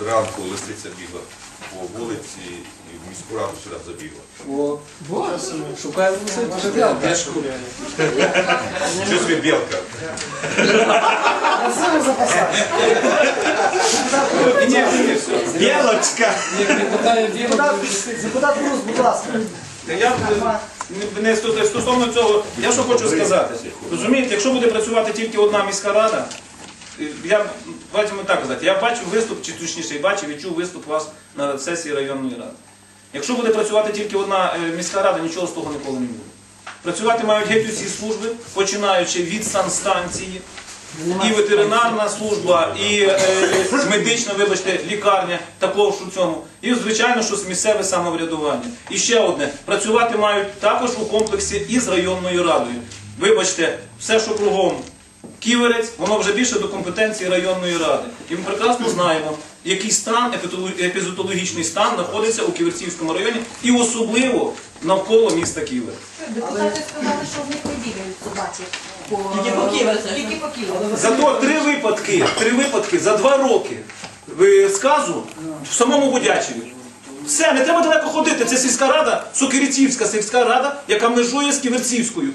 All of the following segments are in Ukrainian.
зранку лисиця бігла по вулиці і в міську раду сюди забігла. О, шукаю лисицю. Що собі білка? Білочка! Депутат, Брус, будь ласка. Я не- не стосовно цього, я що хочу сказати. Розумієте, якщо буде працювати тільки одна міська рада, е, я бачимо так казати, я бачив виступ, чи точніше, бачив і чув виступ вас на сесії районної ради. Якщо буде працювати тільки одна е, міська рада, нічого з того ніколи не буде. Працювати мають геть усі служби, починаючи від санстанції, і ветеринарна служба, і е, медична, вибачте, лікарня, також у цьому. І, звичайно, що місцеве самоврядування. І ще одне, працювати мають також у комплексі із районною радою. Вибачте, все, що кругом ківерець, воно вже більше до компетенції районної ради. І ми прекрасно знаємо, який стан, епізотологічний стан знаходиться у Ківерцівському районі і особливо навколо міста Ківер. Депутати сказали, що в них не бігають собаки. по- Тільки по Ківерцю. Тільки по Ківерцю. Зато три випадки, три випадки за два роки сказу в самому Будячеві. Все, не треба далеко ходити. Це сільська рада, Сокирицівська сільська рада, яка межує з Ківерцівською.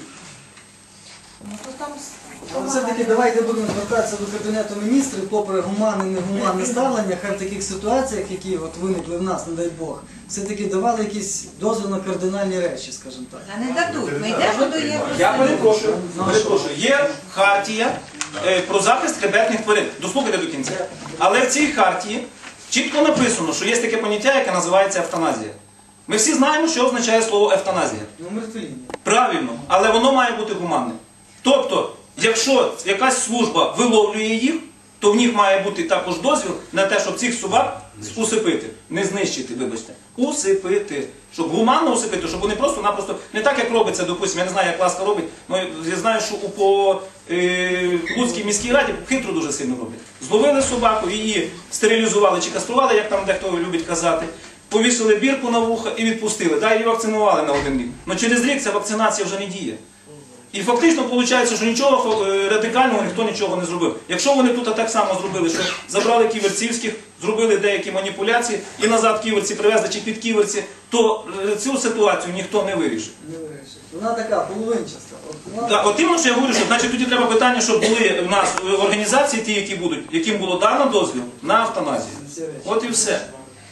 Ну, Але все-таки давайте будемо звертатися до Кабінету міністрів, попри гуманне, негуманне ставлення, хай в таких ситуаціях, які от виникли в нас, не дай Бог, все-таки давали якісь дозвіл на кардинальні речі, скажімо так. Та не дадуть. Ми йдемо до Я Євросоюзу. перепрошую, перепрошую. Є хартія е, про захист хребетних тварин. Дослухайте до кінця. Але в цій хартії чітко написано, що є таке поняття, яке називається евтаназія. Ми всі знаємо, що означає слово евтаназія. Ну. Правильно, але воно має бути гуманним. Тобто, якщо якась служба виловлює їх, то в них має бути також дозвіл на те, щоб цих собак усипити, не знищити, вибачте, усипити. Щоб гуманно усипити, щоб вони просто-напросто не так, як робиться, допустимо, я не знаю, як ласка робить, але я знаю, що у по е, Луцькій міській раді хитро дуже сильно роблять. Зловили собаку, її стерилізували чи кастрували, як там дехто любить казати. Повісили бірку на вуха і відпустили. Да, її вакцинували на один рік. Але через рік ця вакцинація вже не діє. І фактично виходить, що нічого е, радикального ніхто нічого не зробив. Якщо вони тут так само зробили, що забрали ківерцівських, зробили деякі маніпуляції і назад ківерці привезли чи під ківерці, то е, цю ситуацію ніхто не вирішить. Не вирішить. Вона така, половинчаста. Вона- Так, от іменно, що я говорю, що значить тоді треба питання, щоб були в нас е, організації, ті, які будуть, яким було дано дозвіл на автоназію. От і все.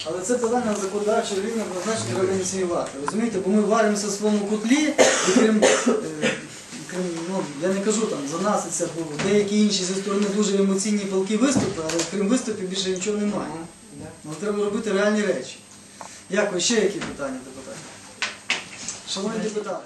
Але це питання законодавчого рівня треба ініціювати. Розумієте, бо ми варимося в своєму котлі, і крім ну, я не кажу там за нас це було. Деякі інші зі сторони дуже емоційні палки виступи, але крім виступів більше нічого немає. Але треба робити реальні речі. Дякую. Ще які питання депутати? Шановні депутати.